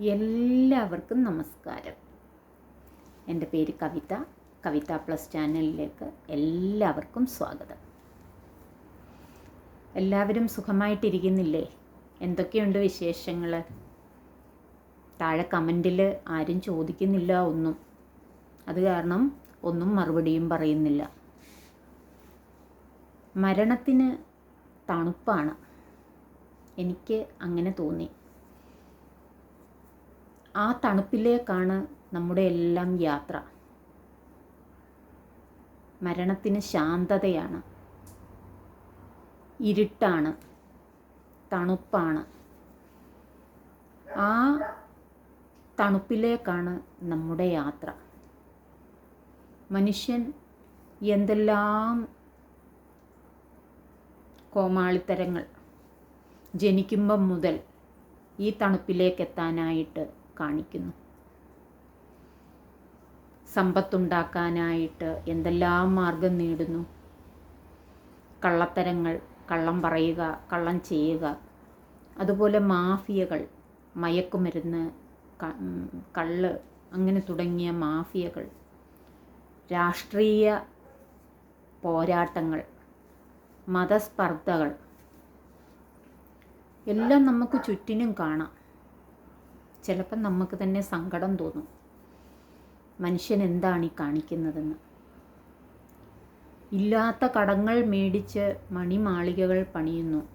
എല്ലാവർക്കും നമസ്കാരം. എന്റെ പേര് കവിത. കവിത പ്ലസ് ചാനലിലേക്ക് എല്ലാവർക്കും സ്വാഗതം. എല്ലാവരും സുഖമായിട്ടിരിക്കുന്നില്ലേ? എന്തൊക്കെയുണ്ട് വിശേഷങ്ങൾ? താഴെ കമന്റിൽ ആരും ചോദിക്കുന്നില്ല ഒന്നും. അത് കാരണം ഒന്നും മറുപടിയും പറയുന്നില്ല. മരണത്തിന് തണുപ്പാണ്. എനിക്ക് അങ്ങനെ തോന്നി. ആ തണുപ്പിലേക്കാണ് നമ്മുടെ എല്ലാം യാത്ര. മരണത്തിന് ശാന്തതയാണ്. ഇരുട്ടാണ്. തണുപ്പാണ്. ആ തണുപ്പിലേക്കാണ് നമ്മുടെ യാത്ര. മനുഷ്യൻ എന്തെല്ലാം കോമാളിത്തരങ്ങൾ ജനിക്കുമ്പം മുതൽ ഈ തണുപ്പിലേക്ക് എത്താനായിട്ട് കാണിക്കുന്നു. സമ്പത്തുണ്ടാക്കാനായിട്ട് എന്തെല്ലാം മാർഗം നേടുന്നു? കള്ളത്തരങ്ങൾ കള്ളം പറയുക കള്ളം ചെയ്യുക. അതുപോലെ മാഫിയകൾ മയക്കുമരുന്ന് കള്ള് അങ്ങനെ തുടങ്ങിയ മാഫിയകൾ. രാഷ്ട്രീയ പോരാട്ടങ്ങൾ മതസ്പർദ്ധകൾ. എല്ലാം നമുക്ക് ചുറ്റിനും കാണാം. ചിലപ്പം നമുക്ക് തന്നെ സങ്കടം തോന്നും. മനുഷ്യൻ എന്താണ് ഈ കാണിക്കുന്നതെന്ന്. ഇല്ലാത്ത കടങ്ങൾ മേടിച്ച് മണിമാളികകൾ പണിയുന്നു.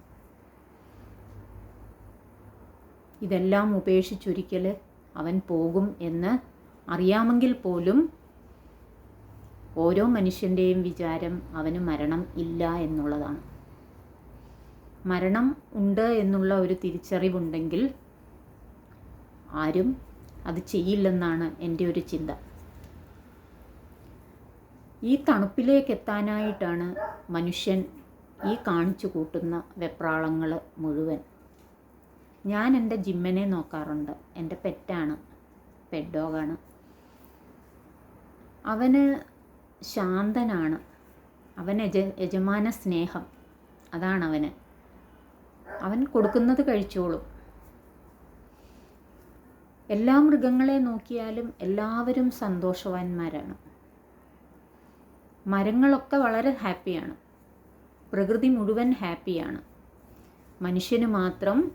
ഇതെല്ലാം ഉപേക്ഷിച്ചൊരിക്കൽ അവൻ പോകും എന്ന് അറിയാമെങ്കിൽ പോലും ഓരോ മനുഷ്യന്റെയും വിചാരം അവന് മരണം ഇല്ല എന്നുള്ളതാണ്. മരണം ഉണ്ട് എന്നുള്ള ഒരു തിരിച്ചറിവുണ്ടെങ്കിൽ ആരും അത് ചെയ്യില്ലെന്നാണ് എന്റെ ഒരു ചിന്ത. ഈ തണുപ്പിലേക്ക് എത്താനായിട്ടാണ് മനുഷ്യൻ ഈ കാണിച്ചു കൂട്ടുന്ന വെപ്രാളങ്ങൾ മുഴുവൻ. ഞാൻ എന്റെ ജിമ്മനെ നോക്കാറുണ്ട്. എന്റെ പെറ്റാണ്. പെറ്റ് ഡോഗാണ്. അവന് ശാന്തനാണ്. അവൻ യജ യജമാന സ്നേഹം. അതാണ് അവന്. അവൻ കൊടുക്കുന്നത് കഴിച്ചോളും. എല്ലാ മൃഗങ്ങളെ നോക്കിയാലും എല്ലാവരും സന്തോഷവാന്മാരാണ് മരങ്ങളൊക്കെ വളരെ ഹാപ്പിയാണ്. പ്രകൃതി മുഴുവൻ ഹാപ്പിയാണ്. മനുഷ്യന് മാത്രം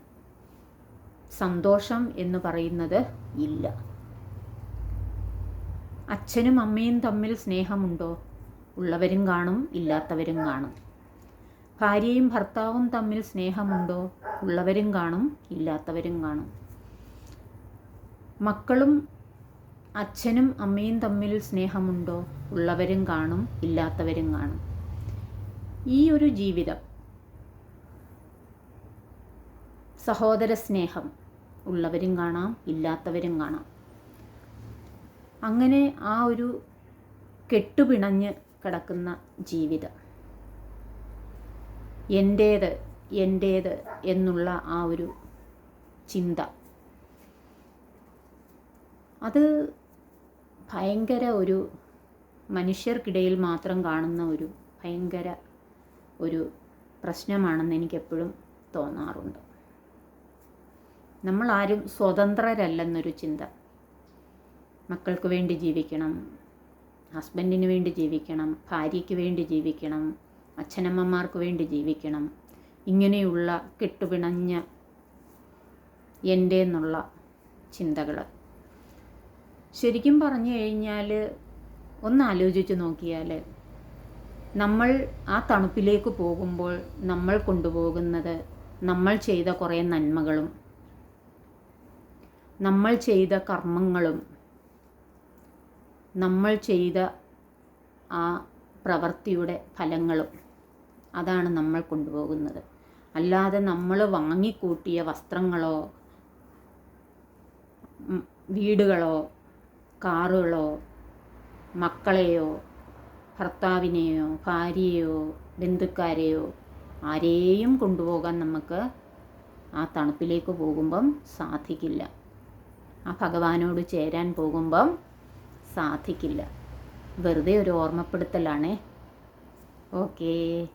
സന്തോഷം എന്ന് പറയുന്നത് ഇല്ല. അച്ഛനും അമ്മയും തമ്മിൽ സ്നേഹമുണ്ടോ? ഉള്ളവരും കാണും ഇല്ലാത്തവരും കാണും. ഭാര്യയും ഭർത്താവും തമ്മിൽ സ്നേഹമുണ്ടോ? ഉള്ളവരും കാണും ഇല്ലാത്തവരും കാണും. മക്കളും അച്ഛനും അമ്മയും തമ്മിൽ സ്നേഹമുണ്ടോ? ഉള്ളവരും കാണും ഇല്ലാത്തവരും കാണും. ഈ ഒരു ജീവിതം സഹോദര സ്നേഹം ഉള്ളവരും കാണാം ഇല്ലാത്തവരും കാണാം. അങ്ങനെ ആ ഒരു കെട്ടുപിണഞ്ഞ് കിടക്കുന്ന ജീവിതം എന്റേത് എന്റേത് എന്നുള്ള ആ ഒരു ചിന്ത അത് ഭയങ്കര ഒരു മനുഷ്യർക്കിടയിൽ മാത്രം കാണുന്ന ഒരു ഭയങ്കര ഒരു പ്രശ്നമാണെന്ന് എനിക്കെപ്പോഴും തോന്നാറുണ്ട്. നമ്മളാരും സ്വതന്ത്രരല്ലെന്നൊരു ചിന്ത. മക്കൾക്ക് വേണ്ടി ജീവിക്കണം ഹസ്ബൻഡിന് വേണ്ടി ജീവിക്കണം ഭാര്യയ്ക്ക് വേണ്ടി ജീവിക്കണം അച്ഛനമ്മമാർക്ക് വേണ്ടി ജീവിക്കണം. ഇങ്ങനെയുള്ള കെട്ടുപിണഞ്ഞ എന്റെ എന്നുള്ള ചിന്തകൾ ശരിക്കും പറഞ്ഞു കഴിഞ്ഞാൽ ഒന്ന് ആലോചിച്ച് നോക്കിയാൽ നമ്മൾ ആ തണുപ്പിലേക്ക് പോകുമ്പോൾ നമ്മൾ കൊണ്ടുപോകുന്നത് നമ്മൾ ചെയ്ത കുറേ നന്മകളും നമ്മൾ ചെയ്ത കർമ്മങ്ങളും നമ്മൾ ചെയ്ത ആ പ്രവൃത്തിയുടെ ഫലങ്ങളും അതാണ് നമ്മൾ കൊണ്ടുപോകുന്നത്. അല്ലാതെ നമ്മൾ വാങ്ങിക്കൂട്ടിയ വസ്ത്രങ്ങളോ വീടുകളോ കാറുകളോ മക്കളെയോ ഭർത്താവിനെയോ ഭാര്യയെയോ ബന്ധുക്കാരെയോ ആരെയും കൊണ്ടുപോകാൻ നമുക്ക് ആ തണുപ്പിലേക്ക് പോകുമ്പം സാധിക്കില്ല. ആ ഭഗവാനോട് ചേരാൻ പോകുമ്പം സാധിക്കില്ല. വെറുതെ ഒരു ഓർമ്മപ്പെടുത്തലാണേ. ഓക്കേ.